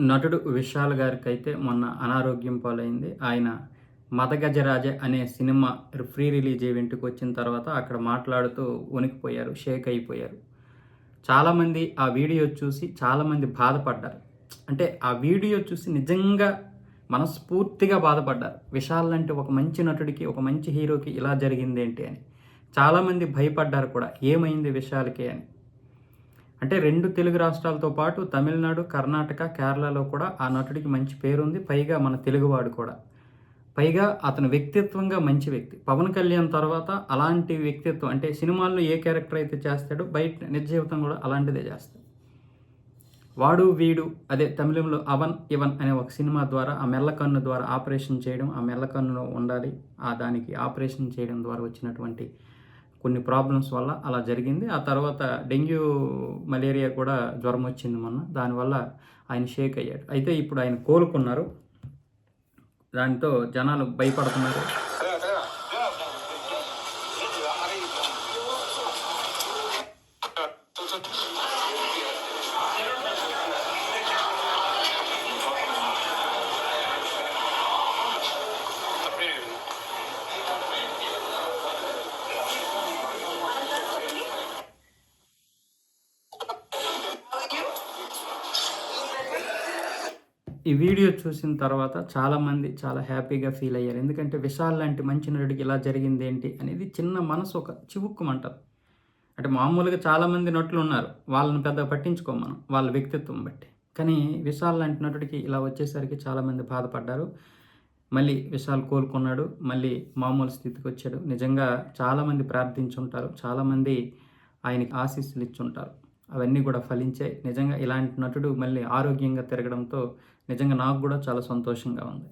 నటుడు విశాల్ గారికి అయితే మొన్న అనారోగ్యం పాలైంది. ఆయన మదగజరాజ అనే సినిమా ఫ్రీ రిలీజ్ ఈవెంట్కి వచ్చిన తర్వాత అక్కడ మాట్లాడుతూ ఉనికిపోయారు షేక్ అయిపోయారు. చాలామంది ఆ వీడియో చూసి చాలామంది బాధపడ్డారు. అంటే ఆ వీడియో చూసి నిజంగా మనస్ఫూర్తిగా బాధపడ్డారు. విశాల్ అంటే ఒక మంచి నటుడికి ఒక మంచి హీరోకి ఇలా జరిగింది ఏంటి అని. చాలామంది భయపడ్డారు కూడా ఏమైంది విశాల్కి అని. అంటే రెండు తెలుగు రాష్ట్రాలతో పాటు తమిళనాడు కర్ణాటక కేరళలో కూడా ఆ నటుడికి మంచి పేరుంది. పైగా మన తెలుగువాడు కూడా. పైగా అతను వ్యక్తిత్వంగా మంచి వ్యక్తి. పవన్ కళ్యాణ్ తర్వాత అలాంటి వ్యక్తిత్వం అంటే సినిమాల్లో ఏ క్యారెక్టర్ అయితే చేస్తాడో బయట నిజ జీవితం కూడా అలాంటిదే చేస్తాడు. వాడు వీడు అదే తమిళంలో అవన్ ఇవన్ అనే ఒక సినిమా ద్వారా ఆ మెల్లకన్ను ద్వారా ఆపరేషన్ చేయడం ఆ మెల్లకన్నులో ఉండాలి. ఆ దానికి ఆపరేషన్ చేయడం ద్వారా వచ్చినటువంటి కొన్ని ప్రాబ్లమ్స్ వల్ల అలా జరిగింది ఆ తర్వాత డెంగ్యూ మలేరియా కూడా జ్వరం వచ్చింది మొన్న దానివల్ల ఆయన షేక్ అయ్యాడు అయితే ఇప్పుడు ఆయన కోలుకున్నారు దాంతో జనాలు భయపడుతున్నారు ఈ వీడియో చూసిన తర్వాత చాలామంది చాలా హ్యాపీగా ఫీల్ అయ్యారు. ఎందుకంటే విశాల్ లాంటి మంచి నటుడికి ఇలా జరిగింది ఏంటి అనేది చిన్న మనసు ఒక చివుక్కుమంటారు. అంటే మామూలుగా చాలామంది నటులు ఉన్నారు. వాళ్ళని పెద్దగా పట్టించుకో మనం. వాళ్ళ వ్యక్తిత్వం బట్టి. కానీ విశాల్ లాంటి నటుడికి ఇలా వచ్చేసరికి చాలామంది బాధపడ్డారు. మళ్ళీ విశాల్ కోలుకున్నాడు. మళ్ళీ మామూలు స్థితికి వచ్చాడు. నిజంగా చాలామంది ప్రార్థించుంటారు. చాలామంది ఆయనకి ఆశీస్సులు ఇచ్చుంటారు. అవన్నీ కూడా ఫలించాయి నిజంగా ఇలాంటి నటుడు మళ్ళీ ఆరోగ్యంగా తిరగడంతో నిజంగా నాకు కూడా చాలా సంతోషంగా ఉంది.